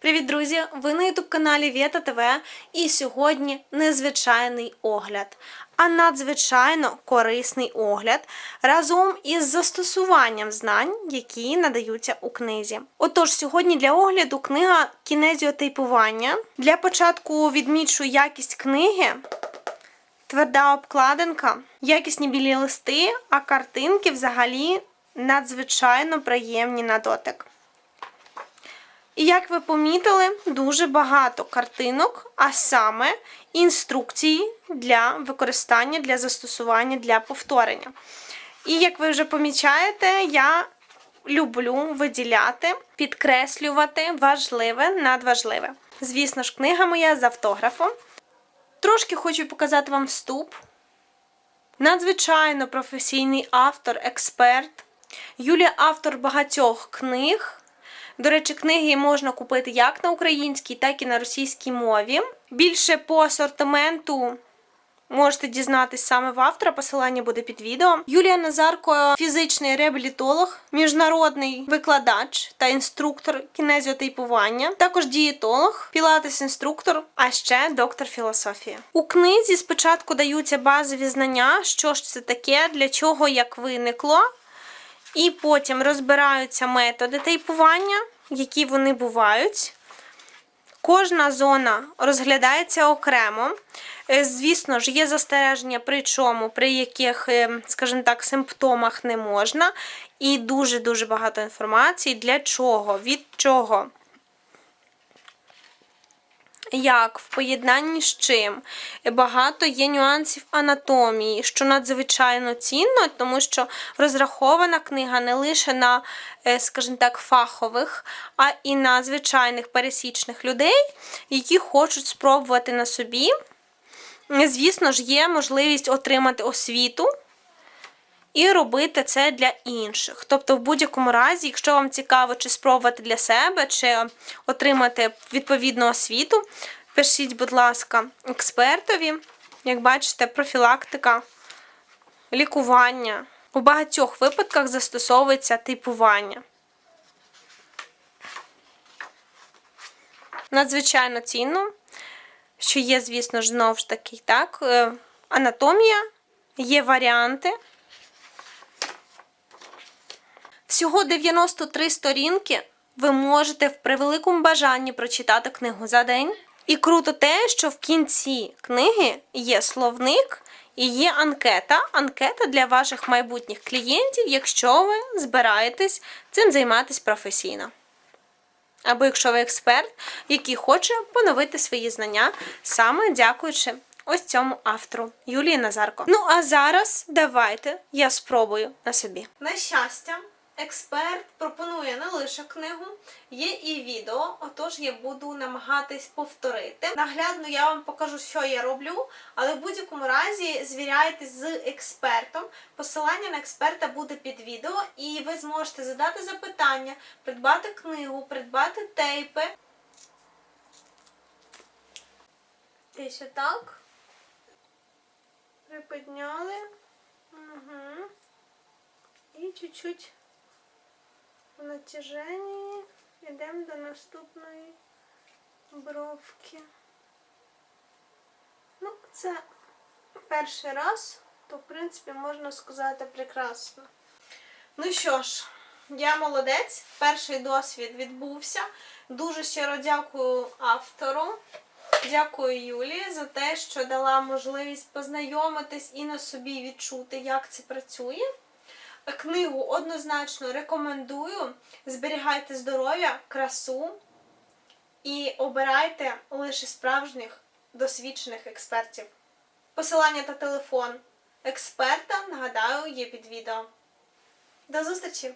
Привіт, друзі! Ви на ютуб каналі Вєта ТВ і сьогодні незвичайний огляд, а надзвичайно корисний огляд разом із застосуванням знань, які надаються у книзі. Отож, сьогодні для огляду книга кінезіотейпування. Для початку відмічу якість книги. Тверда обкладинка, якісні білі листи, а картинки взагалі надзвичайно приємні на дотик. І як ви помітили, дуже багато картинок, а саме інструкції для використання, для застосування, для повторення. І як ви вже помічаєте, я люблю виділяти, підкреслювати важливе надважливе. Звісно ж, книга моя з автографом. Трошки хочу показати вам вступ. Надзвичайно професійний автор, експерт. Юлія автор багатьох книг. До речі, книги можна купити як на українській, так і на російській мові. Більше по асортименту можете дізнатись саме в автора, посилання буде під відео. Юлія Назарко фізичний реабілітолог, міжнародний викладач та інструктор кінезіотейпування, також дієтолог, пілатес-інструктор, а ще доктор філософії. У книзі спочатку даються базові знання, що ж це таке, для чого як виникло. І потім розбираються методи тейпування, які вони бувають. Кожна зона розглядається окремо. Е, Звісно ж, є застереження, при чому, при яких, е, скажімо так, симптомах не можна. І дуже-дуже багато інформації. Для чого, від чого. Як в поєднанні з чим багато є нюансів анатомії, що надзвичайно цінно, тому що розрахована книга не лише на, е, скажімо так, фахових, а і на звичайних пересічних людей, які хочуть спробувати на собі. Звісно ж, є можливість отримати освіту. І робити це для інших. Тобто, в будь-якому разі, якщо вам цікаво, чи спробувати для себе, чи отримати відповідну освіту, пишіть, будь ласка, експертові. Як бачите, профілактика, лікування. У багатьох випадках застосовується типування. Надзвичайно цінно, що є, звісно ж, знову ж таки, так, е, анатомія, є варіанти. Всього 93 сторінки ви можете в превеликому бажанні прочитати книгу за день. І круто те, що в кінці книги є словник і є анкета. Анкета для ваших майбутніх клієнтів, якщо ви збираєтесь цим займатися професійно. Або якщо ви експерт, який хоче поновити свої знання, саме дякуючи ось цьому автору Юлії Назарко. Ну а зараз давайте я спробую на собі. На щастя. Експерт пропонує не лише книгу, є і відео, отож я буду намагатись повторити. Наглядно я вам покажу, що я роблю, але в будь-якому разі звіряйтесь з експертом. Посилання на експерта буде під відео, і ви зможете задати запитання, придбати книгу, придбати тейпи. Десь отак. Приподняли. Угу. І чуть-чуть в натяженні йдемо до наступної бровки. Ну, це перший раз, то, в принципі, можна сказати прекрасно. Ну що ж, я молодець, перший досвід відбувся. Дуже щиро дякую автору. Дякую Юлії за те, що дала можливість познайомитись і на собі відчути, як це працює. Книгу однозначно рекомендую. Зберігайте здоров'я, красу і обирайте лише справжніх досвідчених експертів. Посилання та телефон експерта, нагадаю, є під відео. До зустрічі!